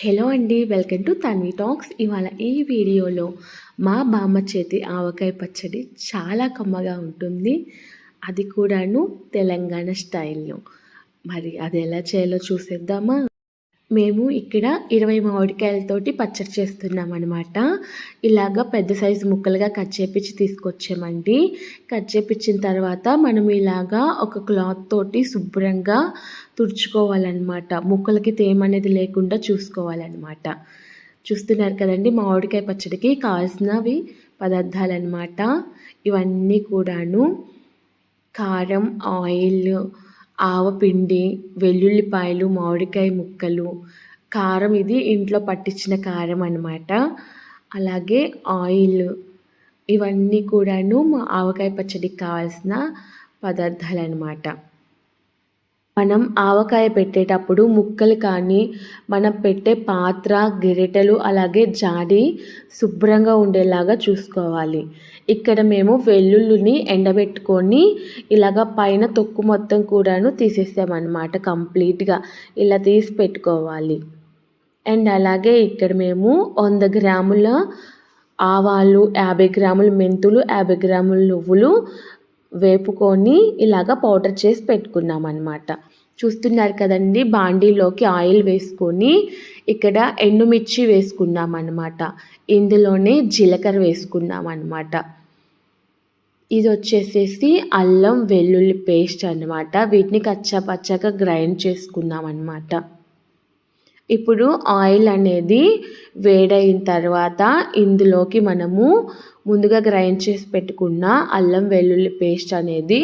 Hello అండి welcome to Tanvi talks. ఇవాళ ఈ వీడియోలో మా బామ్మ చేతి ఆవకాయ పచ్చడి చాలా కమ్మగా ఉంటుంది. అది కూడాను తెలంగాణ స్టైల్లో. మరి అది ఎలా చేయాలో చూసేద్దామా? మేము ఇక్కడ ఇరవై మామిడికాయలతోటి పచ్చడి చేస్తున్నాం అనమాట ఇలాగ పెద్ద సైజు ముక్కలుగా కట్ చేపించి తీసుకొచ్చామండి. కట్ చేపించిన తర్వాత మనం ఇలాగా ఒక క్లాత్ తోటి శుభ్రంగా తుడుచుకోవాలన్నమాట. ముక్కలకి తేమ అనేది లేకుండా చూసుకోవాలన్నమాట. చూస్తున్నారు కదండి మామిడికాయ పచ్చడికి కావాల్సినవి పదార్థాలు అన్నమాట ఇవన్నీ కూడాను కారం ఆయిల్ ఆవపిండి వెల్లుల్లిపాయలు మామిడికాయ ముక్కలు కారం ఇది ఇంట్లో పట్టించిన కారం అనమాట అలాగే ఆయిల్ ఇవన్నీ కూడాను మా ఆవకాయ పచ్చడికి కావాల్సిన పదార్థాలు అనమాట మనం ఆవకాయ పెట్టేటప్పుడు ముక్కలు కానీ మనం పెట్టే పాత్ర గిరిటలు అలాగే జాడి శుభ్రంగా ఉండేలాగా చూసుకోవాలి. ఇక్కడ మేము వెల్లుల్లిని ఎండబెట్టుకొని ఇలాగ పైన తొక్కు మొత్తం కూడాను తీసేసామన్నమాట కంప్లీట్గా. ఇలా తీసి పెట్టుకోవాలి. అండ్ అలాగే ఇక్కడ మేము వంద గ్రాముల ఆవాలు యాభై గ్రాములు మెంతులు యాభై గ్రాములు నువ్వులు వేపుకొని ఇలాగ పౌడర్ చేసి పెట్టుకున్నాం అనమాట చూస్తున్నారు కదండి బాండీలోకి ఆయిల్ వేసుకొని ఇక్కడ ఎండుమిర్చి వేసుకున్నాం అనమాట ఇందులోనే జీలకర్ర వేసుకున్నాం అనమాట ఇది వచ్చేసేసి అల్లం వెల్లుల్లి పేస్ట్ అనమాట వీటిని కచ్చపచ్చగా గ్రైండ్ చేసుకున్నాం అనమాట ఇప్పుడు ఆయిల్ అనేది వేడైన తర్వాత ఇందులోకి మనము ముందుగా గ్రైండ్ చేసి పెట్టుకున్న అల్లం వెల్లుల్లి పేస్ట్ అనేది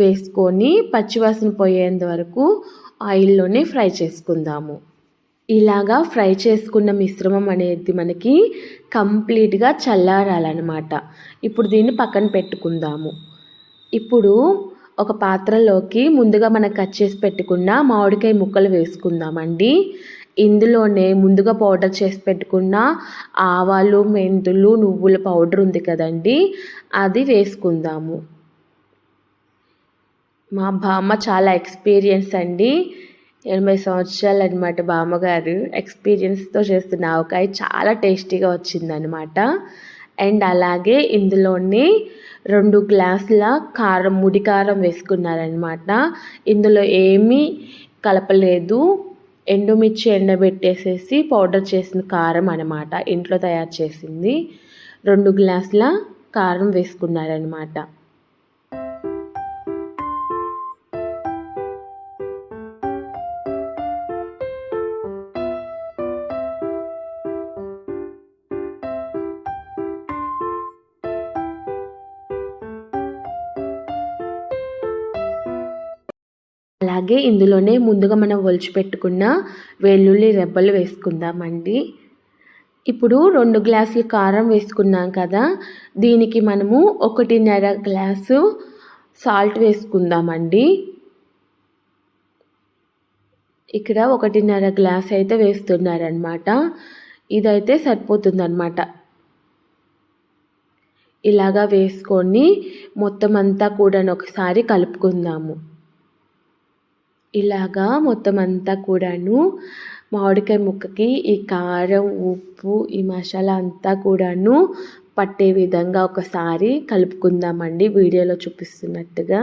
వేసుకొని పచ్చివాసన పోయేంత వరకు ఆయిల్లోనే ఫ్రై చేసుకుందాము. ఇలాగా ఫ్రై చేసుకున్న మిశ్రమం అనేది మనకి కంప్లీట్గా చల్లారాలన్నమాట. ఇప్పుడు దీన్ని పక్కన పెట్టుకుందాము. ఇప్పుడు ఒక పాత్రలోకి ముందుగా మనం కట్ చేసి పెట్టుకున్న మామిడికాయ ముక్కలు వేసుకుందామండి. ఇందులోనే ముందుగా పౌడర్ చేసి పెట్టుకున్న ఆవాలు మెంతులు నువ్వుల పౌడర్ ఉంది కదండి. అది వేసుకుందాము. మా బామ్మ చాలా ఎక్స్పీరియన్స్ అండి. ఎనభై సంవత్సరాలు అనమాట బామ్మగారు. ఎక్స్పీరియన్స్తో చేస్తున్న ఆవకాయ చాలా టేస్టీగా వచ్చిందనమాట అండ్ అలాగే ఇందులోనే రెండు గ్లాసుల కారం ముడి కారం వేసుకున్నారనమాట ఇందులో ఏమీ కలపలేదు. ఎండుమిర్చి ఎండబెట్టేసేసి పౌడర్ చేసిన కారం అనమాట ఇంట్లో తయారు చేసింది. రెండు గ్లాసుల కారం వేసుకున్నారనమాట అలాగే ఇందులోనే ముందుగా మనం ఒలిచిపెట్టుకున్న వెల్లుల్లి రెబ్బలు వేసుకుందామండి. ఇప్పుడు రెండు గ్లాసులు కారం వేసుకున్నాం కదా దీనికి మనము ఒకటిన్నర గ్లాసు సాల్ట్ వేసుకుందామండి. ఇక్కడ ఒకటిన్నర గ్లాస్ అయితే వేస్తున్నారనమాట ఇదైతే సరిపోతుందన్నమాట. ఇలాగా వేసుకొని మొత్తం అంతా కూడా ఒకసారి కలుపుకుందాము. ఇలాగా మొత్తం అంతా కూడాను మామిడికాయ ముక్కకి ఈ కారం ఉప్పు ఈ మసాలా అంతా కూడాను పట్టే విధంగా ఒకసారి కలుపుకుందామండి. వీడియోలో చూపిస్తున్నట్టుగా.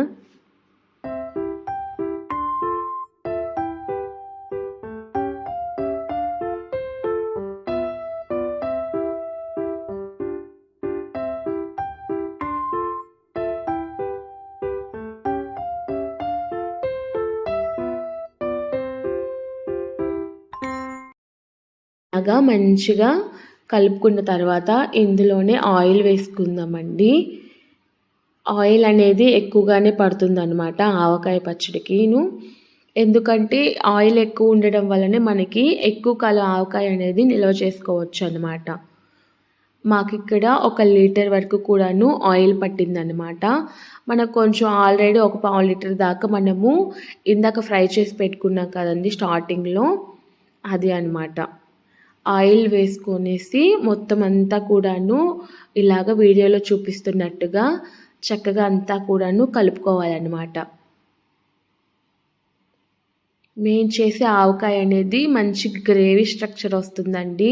బాగా మంచిగా కలుపుకున్న తర్వాత ఇందులోనే ఆయిల్ వేసుకుందామండి. ఆయిల్ అనేది ఎక్కువగానే పడుతుంది అనమాట ఆవకాయ పచ్చడికిను. ఎందుకంటే ఆయిల్ ఎక్కువ ఉండడం వల్లనే మనకి ఎక్కువ కాలం ఆవకాయ అనేది నిల్వ చేసుకోవచ్చు అనమాట మాకు ఇక్కడ ఒక లీటర్ వరకు కూడాను ఆయిల్ పట్టిందనమాట మనకు కొంచెం ఆల్రెడీ ఒక పావు లీటర్ దాకా మనము ఇందాక ఫ్రై చేసి పెట్టుకున్నాం కదండి స్టార్టింగ్లో. అది అనమాట ఆయిల్ వేసుకొనేసి మొత్తం అంతా కూడాను ఇలాగ వీడియోలో చూపిస్తున్నట్టుగా చక్కగా అంతా కూడాను కలుపుకోవాలన్నమాట. మేము చేసే ఆవకాయ అనేది మంచి గ్రేవీ స్ట్రక్చర్ వస్తుందండి.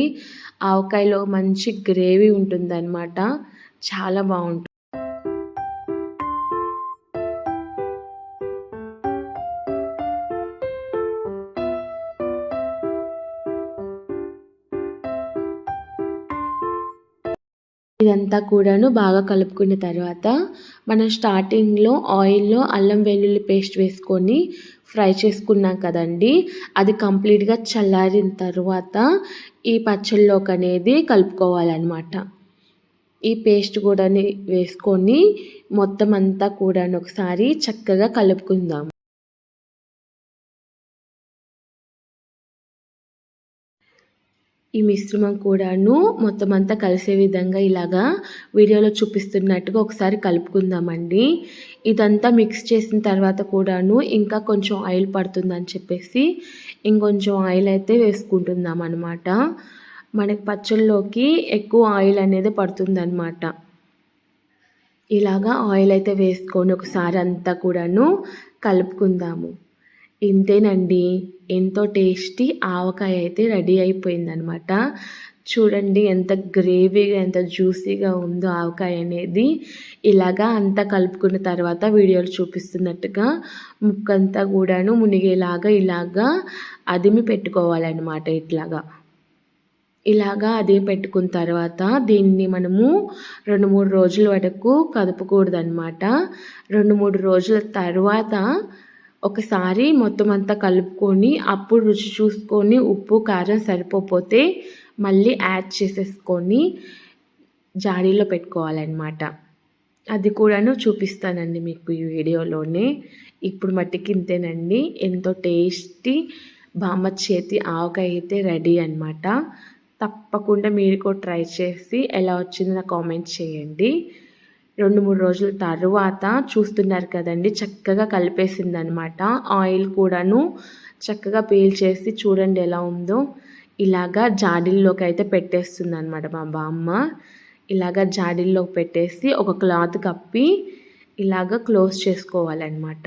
ఆవకాయలో మంచి గ్రేవీ ఉంటుందన్నమాట. చాలా బాగుంటుంది. ఇదంతా కూడాను బాగా కలుపుకున్న తర్వాత మనం స్టార్టింగ్లో ఆయిల్లో అల్లం వెల్లుల్లి పేస్ట్ వేసుకొని ఫ్రై చేసుకున్నాం కదండి అది కంప్లీట్గా చల్లారిన తర్వాత ఈ పచ్చళ్ళలోకి అనేది కలుపుకోవాలన్నమాట. ఈ పేస్ట్ కూడా వేసుకొని మొత్తం అంతా కూడా ఒకసారి చక్కగా కలుపుకుందాం. ఈ మిశ్రమం కూడాను మొత్తం అంతా కలిసే విధంగా ఇలాగా వీడియోలో చూపిస్తున్నట్టుగా ఒకసారి కలుపుకుందామండి. ఇదంతా మిక్స్ చేసిన తర్వాత కూడాను ఇంకా కొంచెం ఆయిల్ పడుతుందని చెప్పేసి ఇంకొంచెం ఆయిల్ అయితే వేసుకుంటున్నాం అనమాట మనకి పచ్చళ్ళలోకి ఎక్కువ ఆయిల్ అనేది పడుతుందన్నమాట. ఇలాగా ఆయిల్ అయితే వేసుకొని ఒకసారి అంతా కూడాను కలుపుకుందాము. ఇంతేనండి. ఎంతో టేస్టీ ఆవకాయ అయితే రెడీ అయిపోయిందనమాట చూడండి ఎంత గ్రేవీగా ఎంత జ్యూసీగా ఉందో ఆవకాయ అనేది. ఇలాగా అంతా కలుపుకున్న తర్వాత వీడియోలు చూపిస్తున్నట్టుగా ముక్కంతా కూడాను మునిగేలాగా ఇలాగా అదిమి పెట్టుకోవాలన్నమాట ఇట్లాగా. ఇలాగా అదే పెట్టుకున్న తర్వాత దీన్ని మనము రెండు మూడు రోజుల వరకు కదపకూడదనమాట రెండు మూడు రోజుల తర్వాత ఒకసారి మొత్తం అంతా కలుపుకొని అప్పుడు రుచి చూసుకొని ఉప్పు కారం సరిపోతే మళ్ళీ యాడ్ చేసేసుకొని జాడీలో పెట్టుకోవాలన్నమాట. అది కూడాను చూపిస్తానండి మీకు ఈ వీడియోలోనే. ఇప్పుడు మట్టికి ఇంతేనండి ఎంతో టేస్టీ బామ్మ చేతి ఆవకాయ అయితే రెడీ అనమాట తప్పకుండా మీరు కూడా ట్రై చేసి ఎలా వచ్చిందో నాకు కామెంట్ చేయండి. రెండు మూడు రోజుల తర్వాత చూస్తున్నారు కదండి. చక్కగా కలిపేసింది అనమాట ఆయిల్ కూడాను చక్కగా పీల్చేసి చూడండి ఎలా ఉందో. ఇలాగా జాడీల్లోకి అయితే పెట్టేస్తుంది అనమాట మా బామ్మ ఇలాగా జాడీల్లోకి పెట్టేసి ఒక క్లాత్ కప్పి ఇలాగ క్లోజ్ చేసుకోవాలన్నమాట.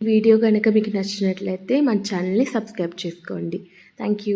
వీడియో కనుక మీకు నచ్చినట్లయితే మన ఛానల్ని సబ్స్క్రైబ్ చేసుకోండి. Thank you.